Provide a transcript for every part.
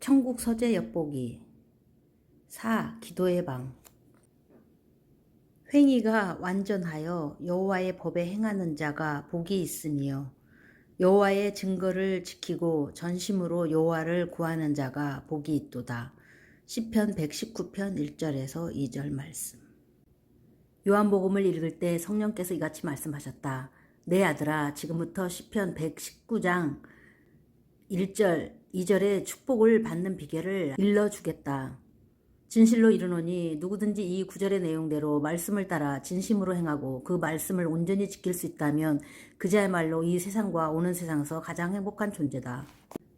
천국 서재 엿보기 4. 기도의 방 횡의가 완전하여 여호와의 법에 행하는 자가 복이 있으며 여호와의 증거를 지키고 전심으로 여호와를 구하는 자가 복이 있도다. 시편 119편 1절에서 2절 말씀. 요한복음을 읽을 때 성령께서 이같이 말씀하셨다. 내 아들아 지금부터 시편 119장 1절, 2절의 축복을 받는 비결을 일러주겠다. 진실로 이르노니 누구든지 이 구절의 내용대로 말씀을 따라 진심으로 행하고 그 말씀을 온전히 지킬 수 있다면 그자야말로 이 세상과 오는 세상에서 가장 행복한 존재다.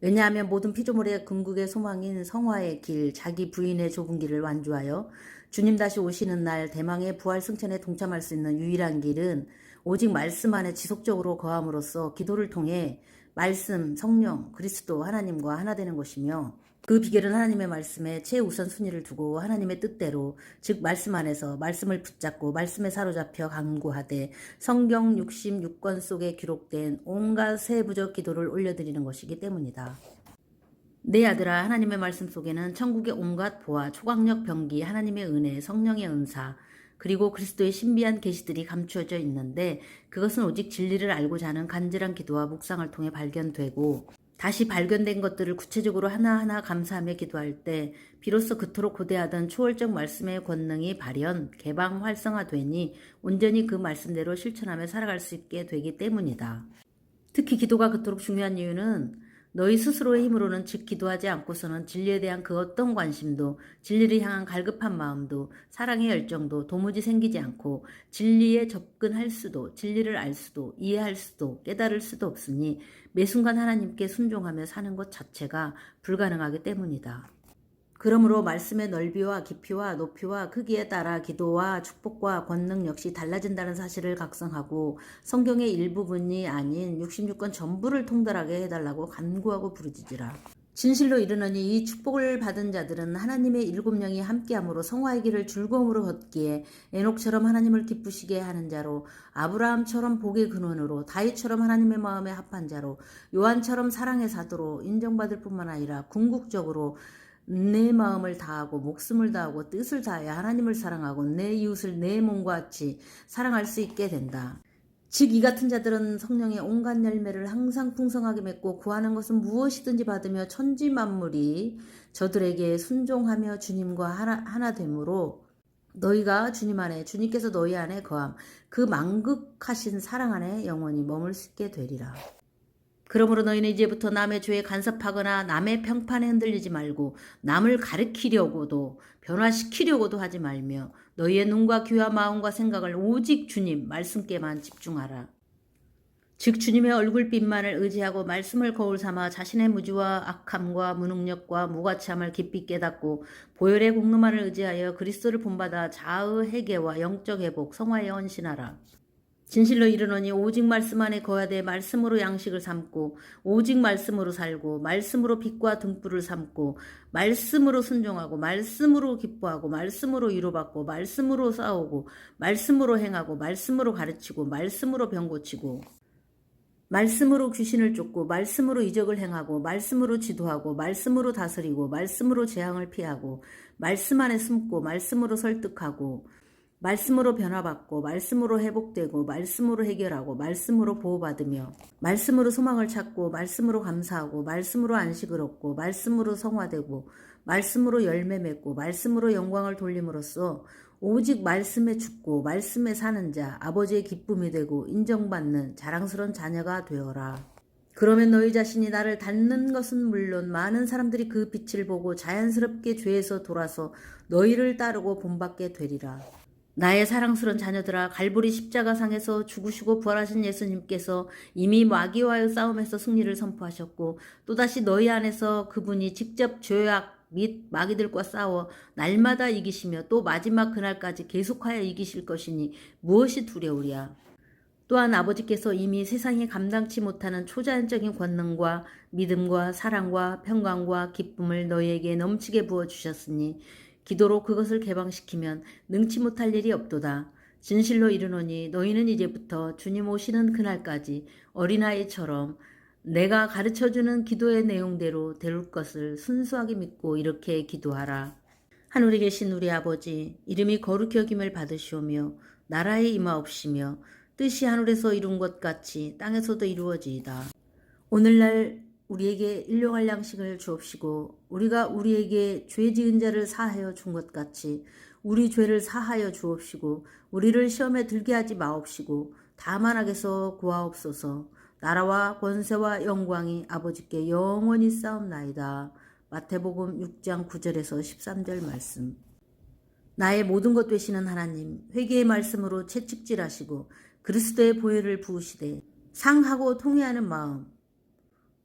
왜냐하면 모든 피조물의 궁극의 소망인 성화의 길, 자기 부인의 좁은 길을 완주하여 주님 다시 오시는 날 대망의 부활 승천에 동참할 수 있는 유일한 길은 오직 말씀 안에 지속적으로 거함으로써 기도를 통해 말씀, 성령, 그리스도, 하나님과 하나 되는 것이며 그 비결은 하나님의 말씀에 최우선 순위를 두고 하나님의 뜻대로 즉 말씀 안에서 말씀을 붙잡고 말씀에 사로잡혀 강구하되 성경 66권 속에 기록된 온갖 세부적 기도를 올려드리는 것이기 때문이다. 내 아들아 하나님의 말씀 속에는 천국의 온갖 보화, 초강력 병기, 하나님의 은혜, 성령의 은사, 그리고 그리스도의 신비한 계시들이 감추어져 있는데 그것은 오직 진리를 알고자 하는 간절한 기도와 묵상을 통해 발견되고 다시 발견된 것들을 구체적으로 하나하나 감사하며 기도할 때 비로소 그토록 고대하던 초월적 말씀의 권능이 발현, 개방, 활성화되니 온전히 그 말씀대로 실천하며 살아갈 수 있게 되기 때문이다. 특히 기도가 그토록 중요한 이유는 너희 스스로의 힘으로는 즉 기도하지 않고서는 진리에 대한 그 어떤 관심도 진리를 향한 갈급한 마음도 사랑의 열정도 도무지 생기지 않고 진리에 접근할 수도 진리를 알 수도 이해할 수도 깨달을 수도 없으니 매 순간 하나님께 순종하며 사는 것 자체가 불가능하기 때문이다. 그러므로 말씀의 넓이와 깊이와 높이와 크기에 따라 기도와 축복과 권능 역시 달라진다는 사실을 각성하고 성경의 일부분이 아닌 66권 전부를 통달하게 해달라고 간구하고 부르짖으라. 진실로 이르노니 이 축복을 받은 자들은 하나님의 일곱 명이 함께함으로 성화의 길을 즐거움으로 걷기에 에녹처럼 하나님을 기쁘시게 하는 자로 아브라함처럼 복의 근원으로 다윗처럼 하나님의 마음에 합한 자로 요한처럼 사랑의 사도로 인정받을 뿐만 아니라 궁극적으로 내 마음을 다하고 목숨을 다하고 뜻을 다하여 하나님을 사랑하고 내 이웃을 내 몸과 같이 사랑할 수 있게 된다. 즉 이 같은 자들은 성령의 온갖 열매를 항상 풍성하게 맺고 구하는 것은 무엇이든지 받으며 천지 만물이 저들에게 순종하며 주님과 하나, 하나 되므로 너희가 주님 안에 주님께서 너희 안에 거함 그 만극하신 사랑 안에 영원히 머물 수 있게 되리라. 그러므로 너희는 이제부터 남의 죄에 간섭하거나 남의 평판에 흔들리지 말고 남을 가르키려고도 변화시키려고도 하지 말며 너희의 눈과 귀와 마음과 생각을 오직 주님 말씀께만 집중하라. 즉 주님의 얼굴빛만을 의지하고 말씀을 거울 삼아 자신의 무지와 악함과 무능력과 무가치함을 깊이 깨닫고 보혈의 공로만을 의지하여 그리스도를 본받아 자의 회개와 영적 회복, 성화에 헌신하라. 진실로 이르노니 오직 말씀 안에 거하되 말씀으로 양식을 삼고 오직 말씀으로 살고 말씀으로 빛과 등불을 삼고 말씀으로 순종하고 말씀으로 기뻐하고 말씀으로 위로받고 말씀으로 싸우고 말씀으로 행하고 말씀으로 가르치고 말씀으로 병 고치고 말씀으로 귀신을 쫓고 말씀으로 이적을 행하고 말씀으로 지도하고 말씀으로 다스리고 말씀으로 재앙을 피하고 말씀 안에 숨고 말씀으로 설득하고 말씀으로 변화받고 말씀으로 회복되고 말씀으로 해결하고 말씀으로 보호받으며 말씀으로 소망을 찾고 말씀으로 감사하고 말씀으로 안식을 얻고 말씀으로 성화되고 말씀으로 열매 맺고 말씀으로 영광을 돌림으로써 오직 말씀에 죽고 말씀에 사는 자 아버지의 기쁨이 되고 인정받는 자랑스러운 자녀가 되어라. 그러면 너희 자신이 나를 닮는 것은 물론 많은 사람들이 그 빛을 보고 자연스럽게 죄에서 돌아서 너희를 따르고 본받게 되리라. 나의 사랑스러운 자녀들아 갈보리 십자가상에서 죽으시고 부활하신 예수님께서 이미 마귀와의 싸움에서 승리를 선포하셨고 또다시 너희 안에서 그분이 직접 죄악 및 마귀들과 싸워 날마다 이기시며 또 마지막 그날까지 계속하여 이기실 것이니 무엇이 두려우랴. 또한 아버지께서 이미 세상에 감당치 못하는 초자연적인 권능과 믿음과 사랑과 평강과 기쁨을 너희에게 넘치게 부어 주셨으니 기도로 그것을 개방시키면 능치 못할 일이 없도다. 진실로 이르노니 너희는 이제부터 주님 오시는 그날까지 어린아이처럼 내가 가르쳐주는 기도의 내용대로 될 것을 순수하게 믿고 이렇게 기도하라. 하늘에 계신 우리 아버지, 이름이 거룩히 여김을 받으시오며, 나라에 임하옵시며, 뜻이 하늘에서 이룬 것 같이 땅에서도 이루어지이다. 오늘날 우리에게 일용할 양식을 주옵시고, 우리가 우리에게 죄 지은 자를 사하여 준 것 같이, 우리 죄를 사하여 주옵시고, 우리를 시험에 들게 하지 마옵시고, 다만 악에서 구하옵소서, 나라와 권세와 영광이 아버지께 영원히 싸움나이다. 마태복음 6장 9절에서 13절 말씀. 나의 모든 것 되시는 하나님, 회개의 말씀으로 채찍질하시고 그리스도의 보혈을 부으시되 상하고 통회하는 마음,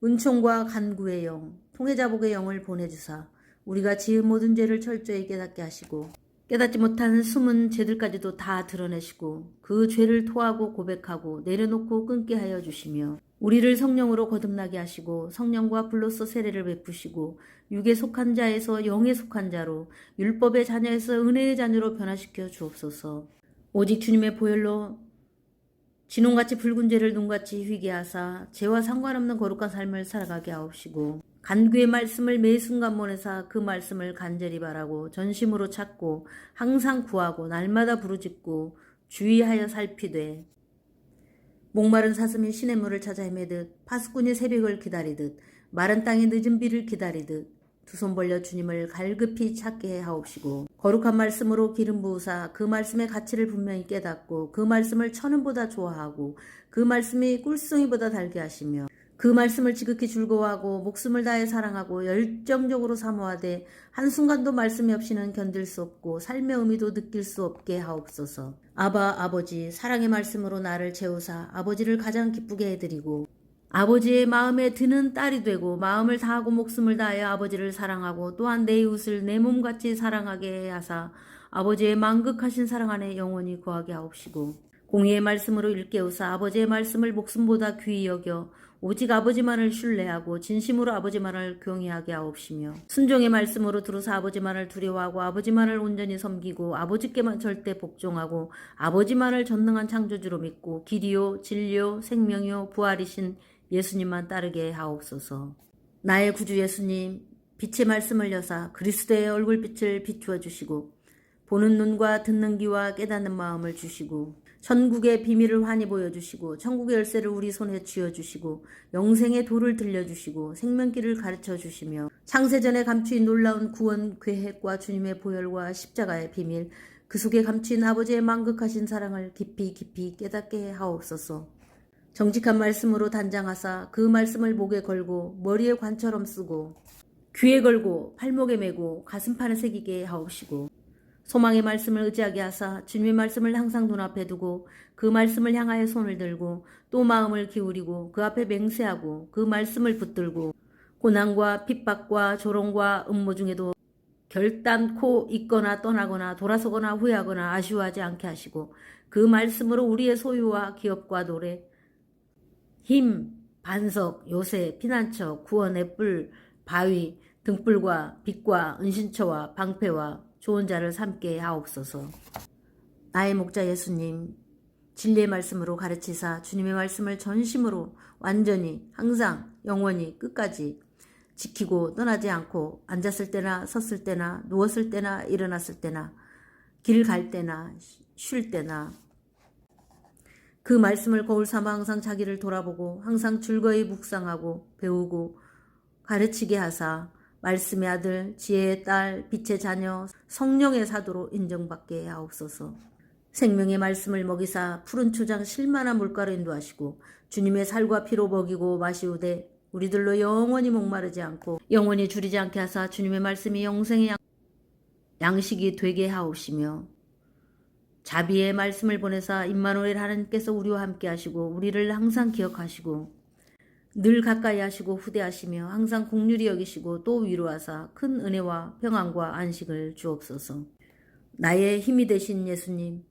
은총과 간구의 영, 통회자복의 영을 보내주사 우리가 지은 모든 죄를 철저히 깨닫게 하시고 깨닫지 못한 숨은 죄들까지도 다 드러내시고 그 죄를 토하고 고백하고 내려놓고 끊게 하여 주시며 우리를 성령으로 거듭나게 하시고 성령과 불로서 세례를 베푸시고 육에 속한 자에서 영에 속한 자로 율법의 자녀에서 은혜의 자녀로 변화시켜 주옵소서. 오직 주님의 보혈로 진홍같이 붉은 죄를 눈같이 휘게 하사 죄와 상관없는 거룩한 삶을 살아가게 하옵시고 간구의 말씀을 매 순간 보내사 그 말씀을 간절히 바라고 전심으로 찾고 항상 구하고 날마다 부르짖고 주의하여 살피되 목마른 사슴이 신의 물을 찾아 헤매듯 파수꾼이 새벽을 기다리듯 마른 땅의 늦은 비를 기다리듯 두 손 벌려 주님을 갈급히 찾게 하옵시고 거룩한 말씀으로 기름 부으사 그 말씀의 가치를 분명히 깨닫고 그 말씀을 천은보다 좋아하고 그 말씀이 꿀송이보다 달게 하시며 그 말씀을 지극히 즐거워하고 목숨을 다해 사랑하고 열정적으로 사모하되 한순간도 말씀이 없이는 견딜 수 없고 삶의 의미도 느낄 수 없게 하옵소서. 아바 아버지 사랑의 말씀으로 나를 채우사 아버지를 가장 기쁘게 해드리고 아버지의 마음에 드는 딸이 되고 마음을 다하고 목숨을 다하여 아버지를 사랑하고 또한 내 이웃을 내 몸같이 사랑하게 하사 아버지의 만극하신 사랑 안에 영원히 거하게 하옵시고 공의의 말씀으로 일깨우사 아버지의 말씀을 목숨보다 귀히 여겨 오직 아버지만을 신뢰하고 진심으로 아버지만을 경외하게 하옵시며 순종의 말씀으로 들어서 아버지만을 두려워하고 아버지만을 온전히 섬기고 아버지께만 절대 복종하고 아버지만을 전능한 창조주로 믿고 길이요 진리요 생명이요 부활이신 예수님만 따르게 하옵소서. 나의 구주 예수님 빛의 말씀을 여사 그리스도의 얼굴빛을 비추어 주시고 보는 눈과 듣는 귀와 깨닫는 마음을 주시고 천국의 비밀을 환히 보여주시고 천국의 열쇠를 우리 손에 쥐어주시고 영생의 도를 들려주시고 생명길을 가르쳐 주시며 창세전에 감추인 놀라운 구원 계획과 주님의 보혈과 십자가의 비밀 그 속에 감추인 아버지의 만극하신 사랑을 깊이 깊이 깨닫게 하옵소서. 정직한 말씀으로 단장하사 그 말씀을 목에 걸고 머리에 관처럼 쓰고 귀에 걸고 팔목에 메고 가슴판에 새기게 하옵시고 소망의 말씀을 의지하게 하사 주님의 말씀을 항상 눈앞에 두고 그 말씀을 향하여 손을 들고 또 마음을 기울이고 그 앞에 맹세하고 그 말씀을 붙들고 고난과 핍박과 조롱과 음모 중에도 결단코 있거나 떠나거나 돌아서거나 후회하거나 아쉬워하지 않게 하시고 그 말씀으로 우리의 소유와 기업과 노래 힘, 반석, 요새, 피난처, 구원의 뿔, 바위, 등불과 빛과 은신처와 방패와 좋은 자를 삼게 하옵소서. 나의 목자 예수님, 진리의 말씀으로 가르치사 주님의 말씀을 전심으로 완전히 항상 영원히 끝까지 지키고 떠나지 않고 앉았을 때나 섰을 때나 누웠을 때나 일어났을 때나 길 갈 때나 쉴 때나 그 말씀을 거울 삼아 항상 자기를 돌아보고 항상 즐거이 묵상하고 배우고 가르치게 하사 말씀의 아들, 지혜의 딸, 빛의 자녀, 성령의 사도로 인정받게 하옵소서. 생명의 말씀을 먹이사 푸른 초장 실만한 물가로 인도하시고 주님의 살과 피로 먹이고 마시우되 우리들로 영원히 목마르지 않고 영원히 줄이지 않게 하사 주님의 말씀이 영생의 양- 양식이 되게 하옵시며 자비의 말씀을 보내사 임마누엘 하나님께서 우리와 함께 하시고 우리를 항상 기억하시고 늘 가까이 하시고 후대하시며 항상 공률이 여기시고 또 위로하사 큰 은혜와 평안과 안식을 주옵소서. 나의 힘이 되신 예수님,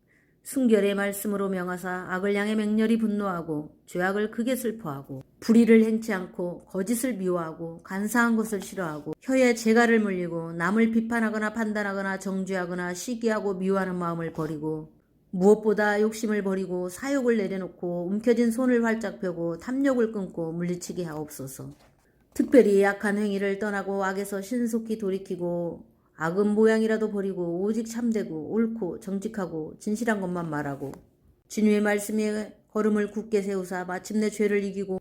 순결의 말씀으로 명하사 악을 향해 맹렬히 분노하고 죄악을 크게 슬퍼하고 불의를 행치 않고 거짓을 미워하고 간사한 것을 싫어하고 혀에 재갈을 물리고 남을 비판하거나 판단하거나 정죄하거나 시기하고 미워하는 마음을 버리고 무엇보다 욕심을 버리고 사욕을 내려놓고 움켜진 손을 활짝 펴고 탐욕을 끊고 물리치게 하옵소서. 특별히 약한 행위를 떠나고 악에서 신속히 돌이키고 악은 모양이라도 버리고 오직 참되고 옳고 정직하고 진실한 것만 말하고 주님의 말씀에 걸음을 굳게 세우사 마침내 죄를 이기고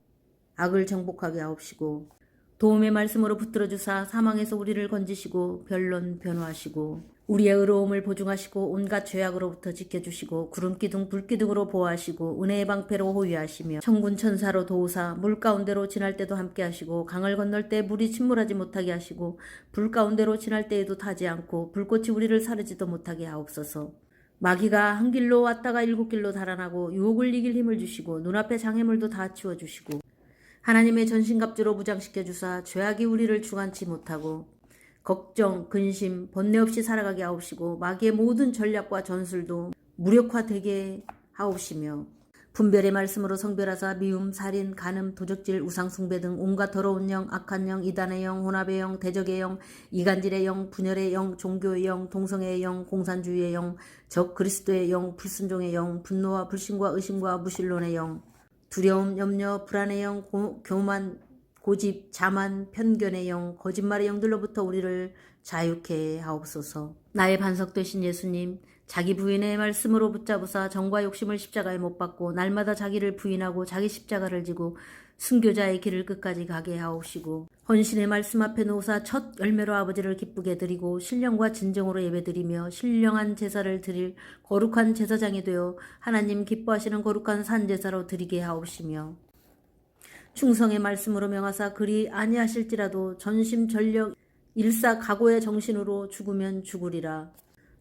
악을 정복하게 하옵시고 도움의 말씀으로 붙들어 주사 사망에서 우리를 건지시고 변론 변호하시고 우리의 의로움을 보증하시고 온갖 죄악으로부터 지켜주시고 구름기둥 불기둥으로 보호하시고 은혜의 방패로 호위하시며 천군 천사로 도우사 물 가운데로 지날 때도 함께 하시고 강을 건널 때 물이 침몰하지 못하게 하시고 불 가운데로 지날 때에도 타지 않고 불꽃이 우리를 사르지도 못하게 하옵소서. 마귀가 한 길로 왔다가 일곱 길로 달아나고 유혹을 이길 힘을 주시고 눈앞의 장애물도 다 치워주시고 하나님의 전신갑주로 무장시켜 주사 죄악이 우리를 주관치 못하고 걱정, 근심, 번뇌 없이 살아가게 하옵시고 마귀의 모든 전략과 전술도 무력화되게 하옵시며 분별의 말씀으로 성별하사 미움, 살인, 간음, 도적질, 우상숭배 등 온갖 더러운 영, 악한 영, 이단의 영, 혼합의 영, 대적의 영, 이간질의 영, 분열의 영, 종교의 영, 동성애의 영, 공산주의의 영, 적 그리스도의 영, 불순종의 영, 분노와 불신과 의심과 무신론의 영, 두려움, 염려, 불안의 영, 고, 교만, 고집, 자만, 편견의 영, 거짓말의 영들로부터 우리를 자유케 하옵소서. 나의 반석 되신 예수님, 자기 부인의 말씀으로 붙잡으사 정과 욕심을 십자가에 못 박고 날마다 자기를 부인하고 자기 십자가를 지고 순교자의 길을 끝까지 가게 하옵시고 헌신의 말씀 앞에 놓으사 첫 열매로 아버지를 기쁘게 드리고 신령과 진정으로 예배드리며 신령한 제사를 드릴 거룩한 제사장이 되어 하나님 기뻐하시는 거룩한 산제사로 드리게 하옵시며 충성의 말씀으로 명하사 그리 아니하실지라도 전심 전력 일사 각오의 정신으로 죽으면 죽으리라.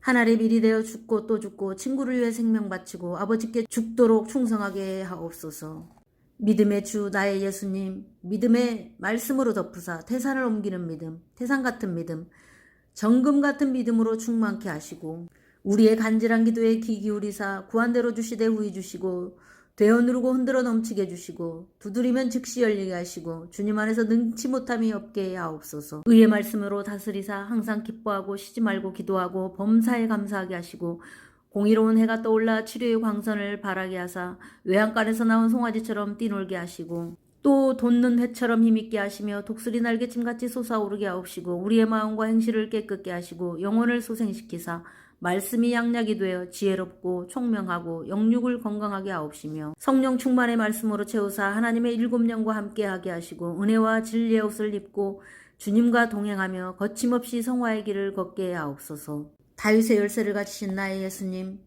하나님 일이 되어 죽고 또 죽고 친구를 위해 생명 바치고 아버지께 죽도록 충성하게 하옵소서. 믿음의 주 나의 예수님 믿음의 말씀으로 덮으사 태산을 옮기는 믿음 태산 같은 믿음 정금 같은 믿음으로 충만케 하시고 우리의 간절한 기도에 귀 기울이사 구한대로 주시되 후히 주시고 되어 누르고 흔들어 넘치게 해주시고 두드리면 즉시 열리게 하시고 주님 안에서 능치 못함이 없게 하옵소서. 의의 말씀으로 다스리사 항상 기뻐하고 쉬지 말고 기도하고 범사에 감사하게 하시고 공의로운 해가 떠올라 치료의 광선을 바라게 하사 외양간에서 나온 송아지처럼 뛰놀게 하시고 또 돋는 회처럼 힘있게 하시며 독수리 날개침같이 솟아오르게 하옵시고 우리의 마음과 행실을 깨끗게 하시고 영혼을 소생시키사 말씀이 양약이 되어 지혜롭고 총명하고 영육을 건강하게 하옵시며 성령 충만의 말씀으로 채우사 하나님의 일곱 영과 함께하게 하시고 은혜와 진리의 옷을 입고 주님과 동행하며 거침없이 성화의 길을 걷게 하옵소서. 다윗의 열쇠를 가지신 나의 예수님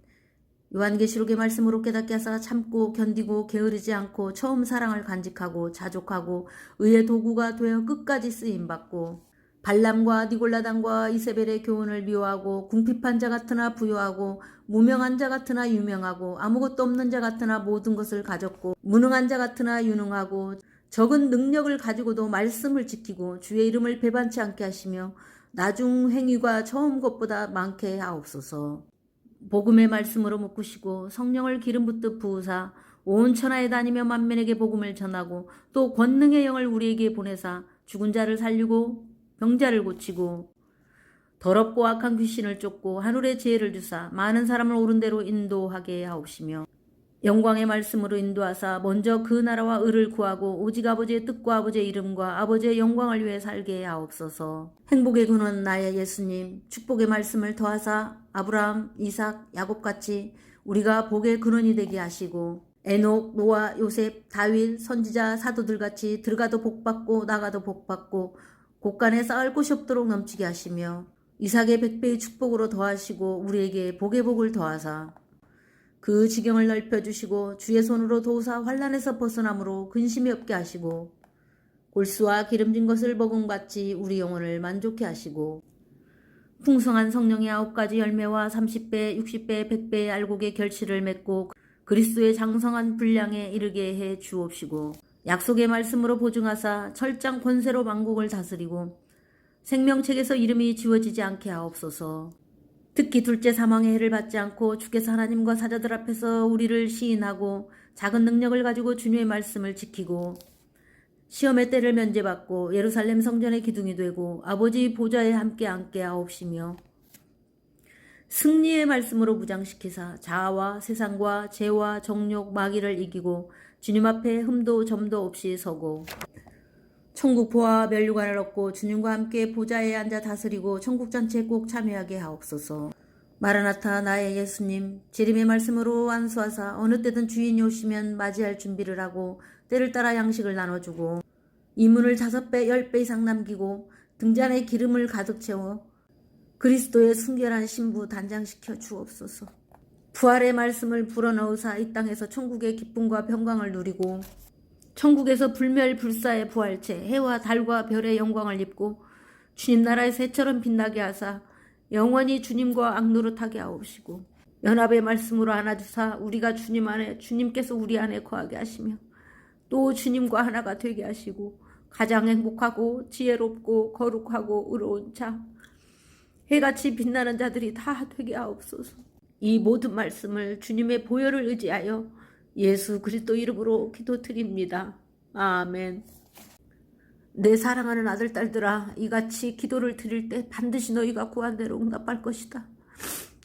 요한계시록의 말씀으로 깨닫게 하사 참고 견디고 게으르지 않고 처음 사랑을 간직하고 자족하고 의의 도구가 되어 끝까지 쓰임받고 발람과 니골라당과 이세벨의 교훈을 미워하고 궁핍한 자 같으나 부유하고 무명한 자 같으나 유명하고 아무것도 없는 자 같으나 모든 것을 가졌고 무능한 자 같으나 유능하고 적은 능력을 가지고도 말씀을 지키고 주의 이름을 배반치 않게 하시며 나중 행위가 처음 것보다 많게 하옵소서. 복음의 말씀으로 묶으시고 성령을 기름 붓듯 부으사 온 천하에 다니며 만민에게 복음을 전하고 또 권능의 영을 우리에게 보내사 죽은 자를 살리고 병자를 고치고 더럽고 악한 귀신을 쫓고 하늘의 지혜를 주사 많은 사람을 옳은 대로 인도하게 하옵시며 영광의 말씀으로 인도하사 먼저 그 나라와 의를 구하고 오직 아버지의 뜻과 아버지의 이름과 아버지의 영광을 위해 살게 하옵소서. 행복의 근원 나의 예수님 축복의 말씀을 더하사 아브라함, 이삭, 야곱같이 우리가 복의 근원이 되게 하시고 에녹, 노아, 요셉, 다윗, 선지자, 사도들같이 들어가도 복받고 나가도 복받고 곳간에 쌓을 곳이 없도록 넘치게 하시며 이삭의 백배의 축복으로 더하시고 우리에게 복의 복을 더하사 그 지경을 넓혀주시고 주의 손으로 도우사 환란에서 벗어남으로 근심이 없게 하시고 골수와 기름진 것을 먹음같이 우리 영혼을 만족해 하시고 풍성한 성령의 아홉 가지 열매와 30배, 60배, 100배의 알곡의 결실을 맺고 그리스도의 장성한 분량에 이르게 해 주옵시고 약속의 말씀으로 보증하사 철장 권세로 만국을 다스리고 생명책에서 이름이 지워지지 않게 하옵소서. 특히 둘째 사망의 해를 받지 않고 주께서 하나님과 사자들 앞에서 우리를 시인하고 작은 능력을 가지고 주님의 말씀을 지키고 시험의 때를 면제받고 예루살렘 성전의 기둥이 되고 아버지 보좌에 함께 앉게 하옵시며 승리의 말씀으로 무장시키사 자아와 세상과 죄와 정욕 마귀를 이기고 주님 앞에 흠도 점도 없이 서고 천국 보화 멸류관을 얻고 주님과 함께 보좌에 앉아 다스리고 천국 전체에 꼭 참여하게 하옵소서. 마라나타 나의 예수님 재림의 말씀으로 안수하사 어느 때든 주인이 오시면 맞이할 준비를 하고 때를 따라 양식을 나눠주고 이문을 다섯 배, 열 배 이상 남기고 등잔에 기름을 가득 채워 그리스도의 순결한 신부 단장시켜 주옵소서. 부활의 말씀을 불어넣으사 이 땅에서 천국의 기쁨과 평강을 누리고 천국에서 불멸불사의 부활체 해와 달과 별의 영광을 입고 주님 나라의 새처럼 빛나게 하사 영원히 주님과 악노릇하게 하옵시고 연합의 말씀으로 안아주사 우리가 주님 안에 주님께서 우리 안에 거하게 하시며 또 주님과 하나가 되게 하시고 가장 행복하고 지혜롭고 거룩하고 의로운 자 해같이 빛나는 자들이 다 되게 하옵소서. 이 모든 말씀을 주님의 보혈을 의지하여 예수 그리스도 이름으로 기도드립니다. 아멘. 내 사랑하는 아들 딸들아 이같이 기도를 드릴 때 반드시 너희가 구한 대로 응답할 것이다.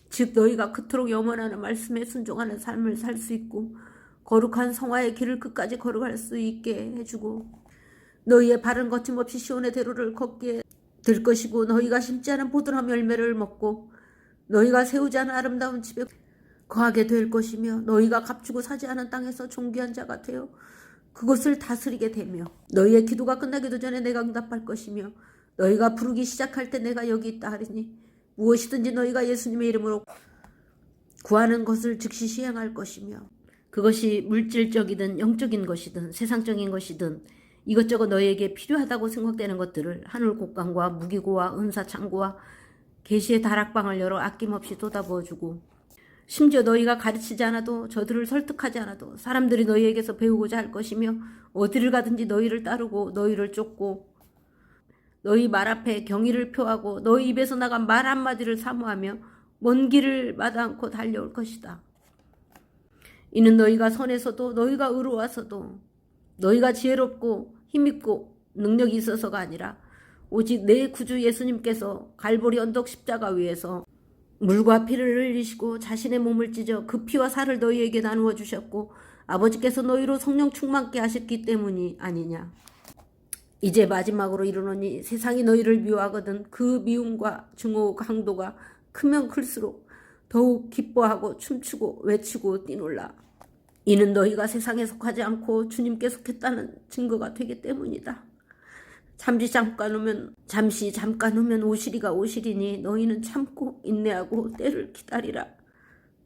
즉 너희가 그토록 염원하는 말씀에 순종하는 삶을 살 수 있고 거룩한 성화의 길을 끝까지 걸어갈 수 있게 해주고 너희의 발은 거침없이 시온의 대로를 걷게 될 것이고 너희가 심지 않은 보드람 열매를 먹고 너희가 세우지 않은 아름다운 집에 거하게 될 것이며 너희가 값주고 사지 않은 땅에서 존귀한 자가 되어 그것을 다스리게 되며 너희의 기도가 끝나기도 전에 내가 응답할 것이며 너희가 부르기 시작할 때 내가 여기 있다 하리니 무엇이든지 너희가 예수님의 이름으로 구하는 것을 즉시 시행할 것이며 그것이 물질적이든 영적인 것이든 세상적인 것이든 이것저것 너희에게 필요하다고 생각되는 것들을 하늘 곡간과 무기고와 은사 창고와 계시의 다락방을 열어 아낌없이 쏟아부어주고 심지어 너희가 가르치지 않아도 저들을 설득하지 않아도 사람들이 너희에게서 배우고자 할 것이며 어디를 가든지 너희를 따르고 너희를 쫓고 너희 말 앞에 경의를 표하고 너희 입에서 나간 말 한마디를 사모하며 먼 길을 마다 않고 달려올 것이다. 이는 너희가 선에서도 너희가 의로워서도 너희가 지혜롭고 힘있고 능력이 있어서가 아니라 오직 내 구주 예수님께서 갈보리 언덕 십자가 위에서 물과 피를 흘리시고 자신의 몸을 찢어 그 피와 살을 너희에게 나누어 주셨고 아버지께서 너희로 성령 충만케 하셨기 때문이 아니냐. 이제 마지막으로 이르노니 세상이 너희를 미워하거든 그 미움과 증오 강도가 크면 클수록 더욱 기뻐하고 춤추고 외치고 뛰놀라. 이는 너희가 세상에 속하지 않고 주님께 속했다는 증거가 되기 때문이다. 잠시 잠깐 오면 잠시 잠깐 오면 오시리가 오시리니 너희는 참고 인내하고 때를 기다리라.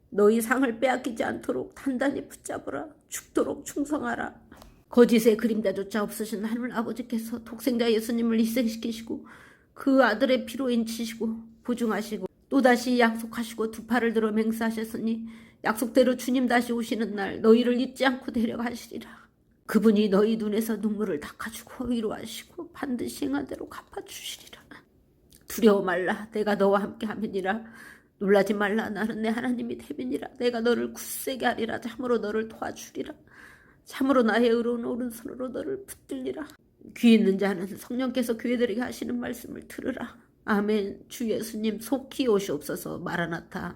너희 상을 빼앗기지 않도록 단단히 붙잡으라. 죽도록 충성하라. 거짓의 그림자조차 없으신 하늘 아버지께서 독생자 예수님을 희생시키시고 그 아들의 피로 인치시고 부중하시고 또다시 약속하시고 두 팔을 들어 맹세하셨으니 약속대로 주님 다시 오시는 날 너희를 잊지 않고 데려가시리라. 그분이 너희 눈에서 눈물을 닦아주고 위로하시고 반드시 행한 대로 갚아주시리라. 두려워 말라. 내가 너와 함께 하면이라. 놀라지 말라. 나는 내 하나님이 됨이니라. 내가 너를 굳세게 하리라. 참으로 너를 도와주리라. 참으로 나의 의로운 오른손으로 너를 붙들리라. 귀 있는 자는 성령께서 교회들에게 하시는 말씀을 들으라. 아멘. 주 예수님 속히 오시옵소서. 마라나타.